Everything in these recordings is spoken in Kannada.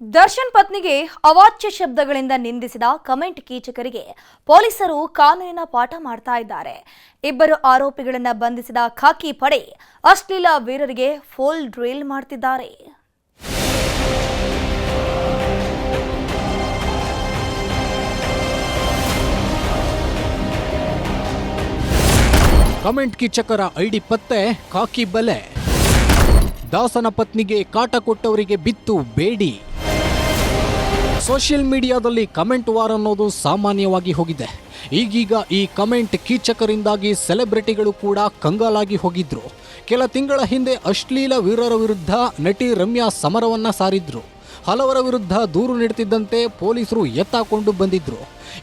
ದರ್ಶನ್ ಪತ್ನಿಗೆ ಅವಾಚ್ಯ ಶಬ್ದಗಳಿಂದ ನಿಂದಿಸಿದ ಕಮೆಂಟ್ ಕೀಚಕರಿಗೆ ಪೊಲೀಸರು ಕಾನೂನಿನ ಪಾಠ ಮಾಡ್ತಾ ಇದ್ದಾರೆ. ಇಬ್ಬರು ಆರೋಪಿಗಳನ್ನ ಬಂಧಿಸಿದ ಖಾಕಿ ಪಡೆ ಅಶ್ಲೀಲ ವೀರರಿಗೆ ಫುಲ್ ಡ್ರಿಲ್ ಮಾಡ್ತಿದ್ದಾರೆ. ಕಮೆಂಟ್ ಕಿಚಕರ ಐಡಿ ಪತ್ತೆ, ಖಾಕಿ ಬಲೆ. ದಾಸನ ಪತ್ನಿಗೆ ಕಾಟ ಕೊಟ್ಟವರಿಗೆ ಬಿತ್ತು ಬೇಡಿ. ಸೋಷಿಯಲ್ ಮೀಡಿಯಾದಲ್ಲಿ ಕಮೆಂಟ್ ವಾರ್ ಅನ್ನೋದು ಸಾಮಾನ್ಯವಾಗಿ ಹೋಗಿದೆ. ಈಗೀಗ ಈ ಕಮೆಂಟ್ ಕೀಚಕರಿಂದಾಗಿ ಸೆಲೆಬ್ರಿಟಿಗಳು ಕೂಡ ಕಂಗಾಲಾಗಿ ಹೋಗಿದ್ರು. ಕೆಲ ತಿಂಗಳ ಹಿಂದೆ ಅಶ್ಲೀಲ ವೀರರ ವಿರುದ್ಧ ನಟಿ ರಮ್ಯಾ ಸಮರವನ್ನ ಸಾರಿದ್ರು. ಹಲವರ ವಿರುದ್ಧ ದೂರು ನೀಡುತ್ತಿದ್ದಂತೆ ಪೊಲೀಸರು ಎತ್ತಾಕೊಂಡು ಬಂದಿದ್ರು.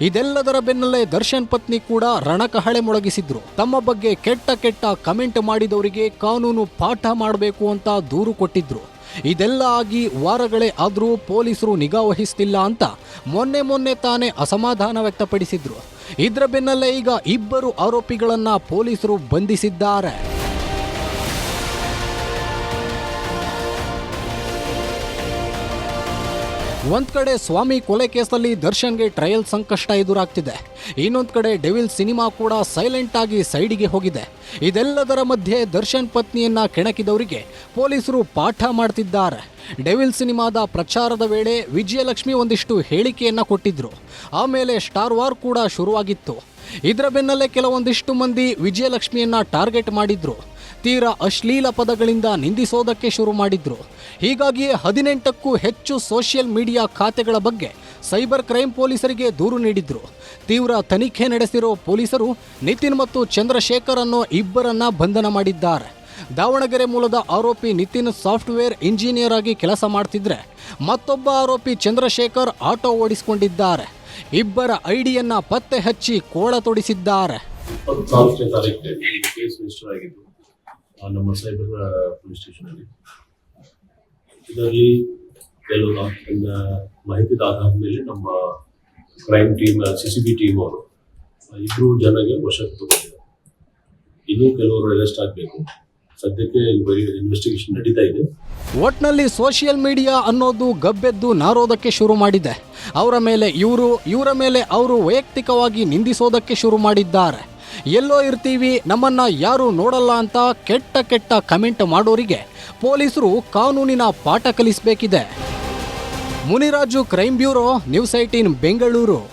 ಇದೆಲ್ಲದರ ಬೆನ್ನಲ್ಲೇ ದರ್ಶನ್ ಪತ್ನಿ ಕೂಡ ರಣಕಹಳೆ ಮೊಳಗಿಸಿದ್ರು. ತಮ್ಮ ಬಗ್ಗೆ ಕೆಟ್ಟ ಕೆಟ್ಟ ಕಮೆಂಟ್ ಮಾಡಿದವರಿಗೆ ಕಾನೂನು ಪಾಠ ಮಾಡಬೇಕು ಅಂತ ದೂರು ಕೊಟ್ಟಿದ್ರು. ಇದೆಲ್ಲ ಆಗಿ ವಾರಗಳೇ ಆದರೂ ಪೊಲೀಸರು ನಿಗಾ ವಹಿಸ್ತಿಲ್ಲ ಅಂತ ಮೊನ್ನೆ ಮೊನ್ನೆ ತಾನೇ ಅಸಮಾಧಾನ ವ್ಯಕ್ತಪಡಿಸಿದ್ರು. ಇದರ ಬೆನ್ನಲ್ಲೇ ಈಗ ಇಬ್ಬರು ಆರೋಪಿಗಳನ್ನು ಪೊಲೀಸರು ಬಂಧಿಸಿದ್ದಾರೆ. ಒಂದ್ ಕಡೆ ಸ್ವಾಮಿ ಕೊಲೆ ಕೇಸಲ್ಲಿ ದರ್ಶನ್ಗೆ ಟ್ರಯಲ್ ಸಂಕಷ್ಟ ಎದುರಾಗ್ತಿದೆ. ಇನ್ನೊಂದ್ ಕಡೆ ಡೆವಿಲ್ ಸಿನಿಮಾ ಕೂಡ ಸೈಲೆಂಟ್ ಆಗಿ ಸೈಡಿಗೆ ಹೋಗಿದೆ. ಇದೆಲ್ಲದರ ಮಧ್ಯೆ ದರ್ಶನ್ ಪತ್ನಿಯನ್ನ ಕೆಣಕಿದವರಿಗೆ ಪೊಲೀಸರು ಪಾಠ ಮಾಡ್ತಿದ್ದಾರೆ. ಡೆವಿಲ್ ಸಿನಿಮಾದ ಪ್ರಚಾರದ ವೇಳೆ ವಿಜಯಲಕ್ಷ್ಮಿ ಒಂದಿಷ್ಟು ಹೇಳಿಕೆಯನ್ನ ಕೊಟ್ಟಿದ್ರು. ಆಮೇಲೆ ಸ್ಟಾರ್ ವಾರ್ ಕೂಡ ಶುರುವಾಗಿತ್ತು. ಇದರ ಬೆನ್ನಲ್ಲೇ ಕೆಲವೊಂದಿಷ್ಟು ಮಂದಿ ವಿಜಯಲಕ್ಷ್ಮಿಯನ್ನ ಟಾರ್ಗೆಟ್ ಮಾಡಿದ್ರು. ತೀರಾ ಅಶ್ಲೀಲ ಪದಗಳಿಂದ ನಿಂದಿಸೋದಕ್ಕೆ ಶುರು ಮಾಡಿದ್ರು. ಹೀಗಾಗಿಯೇ ಹದಿನೆಂಟಕ್ಕೂ ಹೆಚ್ಚು ಸೋಷಿಯಲ್ ಮೀಡಿಯಾ ಖಾತೆಗಳ ಬಗ್ಗೆ ಸೈಬರ್ ಕ್ರೈಮ್ ಪೊಲೀಸರಿಗೆ ದೂರು ನೀಡಿದ್ರು. ತೀವ್ರ ತನಿಖೆ ನಡೆಸಿರೋ ಪೊಲೀಸರು ನಿತಿನ್ ಮತ್ತು ಚಂದ್ರಶೇಖರ್ ಅನ್ನೋ ಇಬ್ಬರನ್ನ ಬಂಧನ ಮಾಡಿದ್ದಾರೆ. ದಾವಣಗೆರೆ ಮೂಲದ ಆರೋಪಿ ನಿತಿನ್ ಸಾಫ್ಟ್ವೇರ್ ಇಂಜಿನಿಯರ್ ಆಗಿ ಕೆಲಸ ಮಾಡ್ತಿದ್ರೆ ಮತ್ತೊಬ್ಬ ಆರೋಪಿ ಚಂದ್ರಶೇಖರ್ ಆಟೋ ಓಡಿಸಿಕೊಂಡಿದ್ದಾರೆ. ಇಬ್ಬರ ಐಡಿಯನ್ನ ಪತ್ತೆ ಹಚ್ಚಿ ಕೋಳ ತೊಡಿಸಿದ್ದಾರೆ. ನಮ್ಮ ಸೈಬರ್ ಪೊಲೀಸ್ ಸ್ಟೇಷನಲ್ಲಿ ಇದರಲ್ಲಿ ಕೆಲವು ಮಾಹಿತಿ ಆಧಾರದ ಮೇಲೆ ನಮ್ಮ crime team C C B team ಅವರು ಇಬ್ಬರು ಜನಗೆ ವಶಕ್ಕೆ ತಗೊಂಡಿದ್ದಾರೆ. ಇನ್ನೂ ಕೆಲವರು ಅರೆಸ್ಟ್ ಆಗಬೇಕು. ಸದ್ಯಕ್ಕೆ ಇನ್ವೆಸ್ಟಿಗೇಷನ್ ನಡೀತಾ ಇದೆ. ಒಟ್ನಲ್ಲಿ ಸೋಷಿಯಲ್ ಮೀಡಿಯಾ ಅನ್ನೋದು ಗಬ್ಬೆದ್ದು ನಾರೋದಕ್ಕೆ ಶುರು ಮಾಡಿದೆ. ಅವರ ಮೇಲೆ ಇವರು, ಇವರ ಮೇಲೆ ಅವರು ವೈಯಕ್ತಿಕವಾಗಿ ನಿಂದಿಸೋದಕ್ಕೆ ಶುರು ಮಾಡಿದ್ದಾರೆ. ಎಲ್ಲೋ ಇರ್ತೀವಿ, ನಮ್ಮನ್ನ ಯಾರು ನೋಡಲ್ಲ ಅಂತ ಕೆಟ್ಟ ಕೆಟ್ಟ ಕಮೆಂಟ್ ಮಾಡೋರಿಗೆ ಪೊಲೀಸರು ಕಾನೂನಿನ ಪಾಠ ಕಲಿಸಬೇಕಿದೆ. Muniraju crime bureau, news eighteen Bengaluru.